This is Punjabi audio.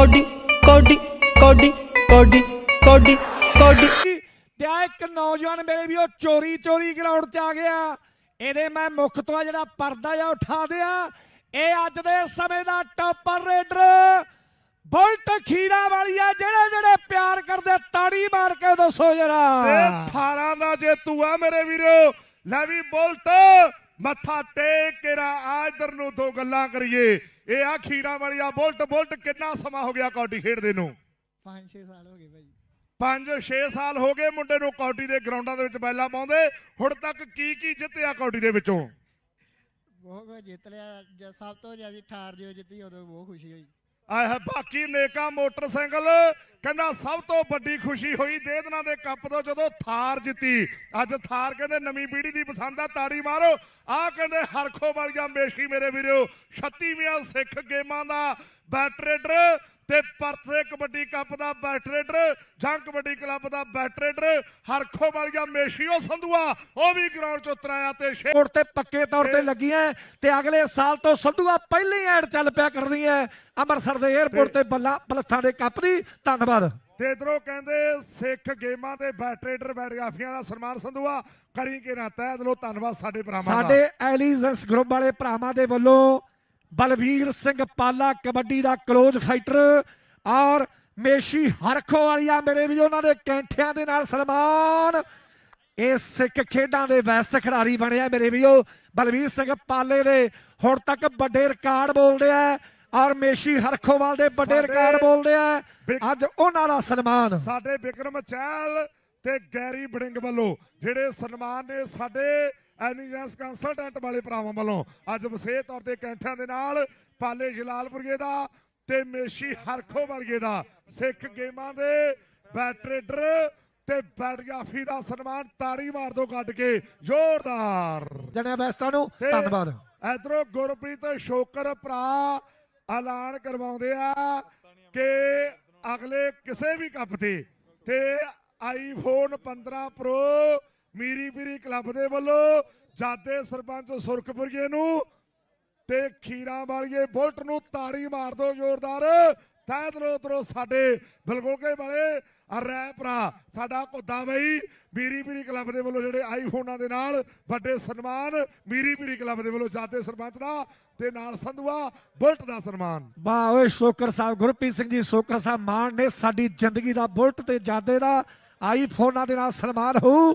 ਕੋਡੀ ਕੋਡੀ ਕੋਡੀ ਕੋਡੀ ਕੋਡੀ ਕੋਡੀ। ਤੇ ਆ ਇੱਕ ਨੌਜਵਾਨ ਮੇਰੇ ਵੀ ਉਹ ਚੋਰੀ ਚੋਰੀ ਗਰਾਊਂਡ 'ਚ ਆ ਗਿਆ। ਇਹਦੇ ਮੈਂ ਮੁੱਖ ਤੋਂ ਆ ਜਿਹੜਾ ਪਰਦਾ ਆ ਉਠਾ ਦਿਆਂ। ਇਹ ਅੱਜ ਦੇ ਸਮੇਂ ਦਾ ਟੌਪਰ ਰੇਡਰ ਬੁਲਟ ਖੀਰਾ ਵਾਲੀ ਆ ਜਿਹੜੇ ਜਿਹੜੇ ਪਿਆਰ ਕਰਦੇ ਤਾੜੀ ਮਾਰ ਕੇ ਦੱਸੋ ਜਰਾ। ਤੇ 18 ਦਾ ਜੇਤੂ ਆ ਮੇਰੇ ਵੀਰੋ। ਲੈ ਵੀ ਬੁਲਟ। ਮੱਥਾ ਟੇਕ ਕੇ ਰਾ ਆ ਇਧਰ ਨੂੰ ਦੋ ਗੱਲਾਂ ਕਰੀਏ। ਇਹ ਆ ਖੀਰਾ ਵਾਲੀ ਆ ਬੁਲਟ ਬੁਲਟ ਕਿੰਨਾ ਸਮਾਂ ਹੋ ਗਿਆ ਕੌਡੀ ਖੇਡਦੇ ਨੂੰ? 5-6 ਸਾਲ ਹੋ ਗਏ ਭਾਈ। 5-6 ਸਾਲ ਹੋ ਗਏ ਮੁੰਡੇ ਨੂੰ ਕੌਡੀ ਦੇ ਗਰਾਊਂਡਾਂ ਦੇ ਵਿੱਚ ਬੈਲਾ ਪਾਉਂਦੇ। ਹੁਣ ਤੱਕ ਕੀ ਕੀ ਜਿੱਤਿਆ ਕੌਡੀ ਦੇ ਵਿੱਚੋਂ? ਬਹੁਤ ਕੁਝ ਜਿੱਤ ਲਿਆ। ਜਦ ਸਭ ਤੋਂ ਜ਼ਿਆਦਾ ਠਾਰ ਦਿਓ ਜਿੱਤੀ ਉਦੋਂ ਬਹੁਤ ਖੁਸ਼ੀ ਹੋਈ। ਆਹ ਬਾਕੀ ਨੇਕਾ ਮੋਟਰਸਾਈਕਲ ਕਹਿੰਦਾ ਸਭ ਤੋਂ ਵੱਡੀ ਖੁਸ਼ੀ ਹੋਈ ਦੇ ਦਿਨਾਂ ਦੇ ਕੱਪ ਤੋਂ ਜਦੋਂ ਥਾਰ ਜਿੱਤੀ। ਅੱਜ ਥਾਰ ਕਹਿੰਦੇ ਨਵੀਂ ਪੀੜ੍ਹੀ ਦੀ ਪਸੰਦ ਆ ਤਾੜੀ ਮਾਰੋ। ਆਹ ਕਹਿੰਦੇ ਹਰਖੋ ਵਾਲੀਆਂ ਮੇਸ਼ੀ ਮੇਰੇ ਵੀਰੋ। 36ਵੀਆਂ ਸਿੱਖ ਗੇਮਾਂ ਦਾ ਬੈਟ ਰੇਡਰ ਤੇ ਪਰਥ ਦੇ ਕਬੱਡੀ ਕੱਪ ਦਾ ਬੈਟ ਰੇਡਰ ਜਾਂ ਕਬੱਡੀ ਕਲੱਬ ਦਾ ਬੈਟ ਰੇਡਰ ਹਰਖੋ ਵਾਲੀਆਂ ਮੇਸ਼ੀ। ਉਹ ਸੰਧੂਆ ਉਹ ਵੀ ਗਰਾਊਂਡ 'ਚ ਉਤਰਾਇਆ ਤੇ ਕੋਰਟ ਤੇ ਪੱਕੇ ਤੌਰ ਤੇ ਲੱਗੀਆਂ ਤੇ ਅਗਲੇ ਸਾਲ ਤੋਂ ਸੰਧੂਆ ਪਹਿਲੀ ਐਡ ਚੱਲ ਪਿਆ ਕਰਨੀ ਹੈ ਅੰਮ੍ਰਿਤਸਰ ਦੇ 에ਅਰਪੋਰਟ ਤੇ ਬੱਲਾ ਪਲੱਥਾਂ ਦੇ ਕੱਪ ਦੀ ਧੰਨਵਾਦ ਤੇ ਇਧਰੋਂ ਕਹਿੰਦੇ ਸਿੱਖ ਗੇਮਾਂ ਤੇ ਬੈਟ ਰੇਡਰ ਬੈਟ ਗਾਫੀਆਂ ਦਾ ਸਨਮਾਨ ਸੰਧੂਆ ਕਰੀ ਕੇ ਨਾ ਤਹਿ ਦਿਲੋਂ ਧੰਨਵਾਦ ਸਾਡੇ ਭਰਾਵਾਂ ਦਾ ਸਾਡੇ ਐਲੀਜ਼ੈਂਸ ਗਰੁੱਪ ਵਾਲੇ ਭਰਾਵਾਂ ਦੇ ਵੱਲੋਂ ਬਲਵੀਰ ਸਿੰਘ ਪਾਲਾ ਕਬੱਡੀ ਦਾ ਕਲੋਜ਼ ਫਾਈਟਰ ਔਰ ਮੇਸ਼ੀ ਹਰਖੋ ਵਾਲੀਆ ਮੇਰੇ ਵੀ ਉਹਨਾਂ ਦੇ ਕੈਂਠਿਆਂ ਦੇ ਨਾਲ ਸਨਮਾਨ। ਇਹ ਸਿੱਖ ਖੇਡਾਂ ਦੇ ਬੈਸਟ ਖਿਡਾਰੀ ਬਣਿਆ ਮੇਰੇ ਵੀਓ ਬਲਵੀਰ ਸਿੰਘ ਪਾਲੇ ਦੇ ਹੁਣ ਤੱਕ ਵੱਡੇ ਰਿਕਾਰਡ ਬੋਲਦੇ ਆ। ਔਰ ਮੇਸ਼ੀ ਹਰਖੋਵਾਲ ਦੇ ਵੱਡੇ ਰਿਕਾਰਡ ਬੋਲਦੇ ਆ। ਅੱਜ ਉਹਨਾਂ ਦਾ ਸਨਮਾਨ। ਸਾਡੇ ਵਿਕਰਮ ਚਹਿਲ ਤੇ ਗੈਰੀ ਬੜਿੰਗ ਵੱਲੋਂ ਜਿਹੜੇ ਸਨਮਾਨ ਨੇ ਸਾਡੇ ਐਨੀਜੈਂਸ ਕੰਸਲਟੈਂਟ ਵਾਲੇ ਭਰਾਵਾਂ ਵੱਲੋਂ ਅੱਜ ਵਿਸ਼ੇਸ਼ ਤੌਰ ਤੇ ਕੈਂਠਿਆਂ ਦੇ ਨਾਲ ਪਾਲੇ ਜਲਾਲਪੁਰਗੇ ਦਾ ਤੇ ਮੇਸ਼ੀ ਹਰਖੋ ਵਾਲੀਏ ਦਾ ਸਿੱਖ ਗੇਮਾਂ ਦੇ ਬੈਟ ਰੇਡਰ ਤੇ ਬੈਟਗਾਫੀ ਦਾ ਸਨਮਾਨ ਤਾੜੀ ਮਾਰ ਦੋ ਕੱਢ ਕੇ ਜ਼ੋਰਦਾਰ। ਜਣਿਆ ਬੈਸਟਾਂ ਨੂੰ ਧੰਨਵਾਦ। ਇਧਰੋਂ ਗੁਰਪ੍ਰੀਤ ਸ਼ੋਕਰ ਭਰਾ ਐਲਾਨ ਕਰਵਾਉਂਦੇ ਆ ਕਿ ਅਗਲੇ ਕਿਸੇ ਵੀ ਕੱਪ ਤੇ ਤੇ iPhone 15 pro Miri Piri club ਦੇ ਵੱਲੋਂ ਜਾਦੇ ਸਰਪੰਚ ਸੁਰਖਪੁਰੀਏ ਨੂੰ ਤੇ ਖੀਰਾਂ ਵਾਲੀਏ ਬੁਲਟ ਨੂੰ ਤਾੜੀ ਮਾਰ ਦੋ ਜ਼ੋਰਦਾਰ। ਤਹਿ ਦਿਲੋਂ ਉਧਰੋਂ ਸਾਡੇ ਬਲਗੋਗੇ ਵਾਲੇ। ਰੈ ਭਰਾ, ਸਾਡਾ ਘੁੱਦਾ ਬਈ। ਮੀਰੀ ਪੀਰੀ ਕਲੱਬ ਦੇ ਵੱਲੋਂ ਜਿਹੜੇ ਆਈਫੋਨਾਂ ਦੇ ਨਾਲ ਵੱਡੇ ਸਨਮਾਨ, ਮੀਰੀ ਪੀਰੀ ਕਲੱਬ ਦੇ ਵੱਲੋਂ ਜਾਦੇ ਸਰਪੰਚ ਦਾ ਤੇ ਨਾਲ ਸੰਧੂਆ, ਬੁਲਟ ਦਾ ਸਨਮਾਨ। ਵਾਹ ਓਏ ਸ਼ੋਕਰ ਸਾਹਿਬ, ਗੁਰਪ੍ਰੀਤ ਸਿੰਘ ਜੀ, ਸ਼ੋਕਰ ਸਾਹਿਬ ਮਾਨ ਨੇ ਸਾਡੀ ਜ਼ਿੰਦਗੀ ਦਾ ਬੁਲਟ ਤੇ ਜਾਦੇ ਦਾ ਆਈਫੋਨਾਂ ਦੇ ਨਾਲ ਸਨਮਾਨ ਹੋਊ।